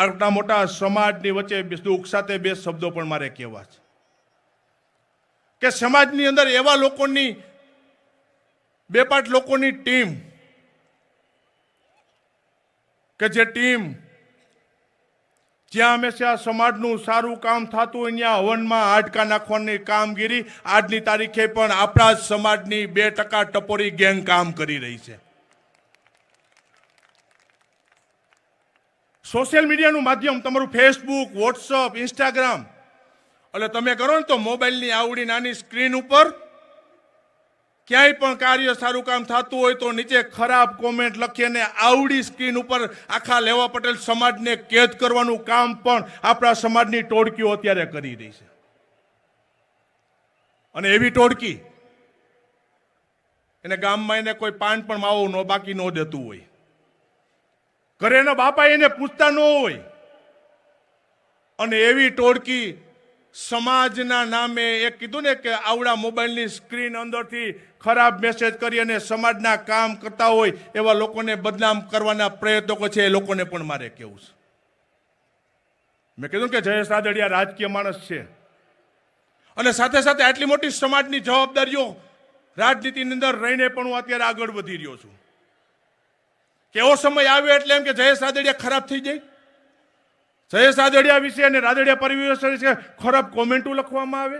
આટલા મોટા સમાજની વચ્ચે દુઃખ સાથે બે શબ્દો પણ મારે કહેવા છે. કે સમાજની અંદર એવા લોકોની, બે પાંચ લોકોની ટીમ, કે જે ટીમ, જ્યાં હંમેશા સમાજનું સારું કામ થતું હોય, ત્યાં હવનમાં હાડકા નાખવાની કામગીરી, આજની તારીખે પણ આપણા સમાજની બે ટકા ટપોરી ગેંગ કામ કરી રહી છે. સોશિયલ મીડિયાનું માધ્યમ તમારું ફેસબુક વોટ્સઅપ ઇન્સ્ટાગ્રામ એટલે તમે કરો ને તો મોબાઈલની આવડી નાની સ્ક્રીન ઉપર ક્યાંય પણ કાર્ય સારું કામ થતું હોય તો નીચે ખરાબ કોમેન્ટ લખીને આવડી સ્ક્રીન ઉપર આખા લેવા પટેલ સમાજને કેદ કરવાનું કામ પણ આપણા સમાજની ટોળકીઓ અત્યારે કરી રહી છે. અને એવી ટોળકી એને ગામમાં એને કોઈ પાન પણ માવો ન બાકી ન દેતું હોય. ઘરે એના બાપા એને પૂછતા ન હોય. અને એવી ટોળકી સમાજના નામે એ કીધું ને કે આવડા મોબાઈલની સ્ક્રીન અંદરથી ખરાબ મેસેજ કરી અને સમાજના કામ કરતા હોય એવા લોકોને બદનામ કરવાના પ્રયત્નો છે, એ લોકોને પણ મારે કેવું છે. મેં કીધું કે જયેશ રાદડિયા રાજકીય માણસ છે. અને સાથે સાથે આટલી મોટી સમાજની જવાબદારીઓ રાજનીતિની અંદર રહીને પણ હું અત્યારે આગળ વધી રહ્યો છું. કેવો સમય આવ્યો એટલે એમ કે જયેશ રાદડિયા ખરાબ થઈ જાય? જયેશ રાદડિયા વિશે અને રાદડિયા પરિવેશ વિશે ખરાબ કોમેન્ટો લખવામાં આવે?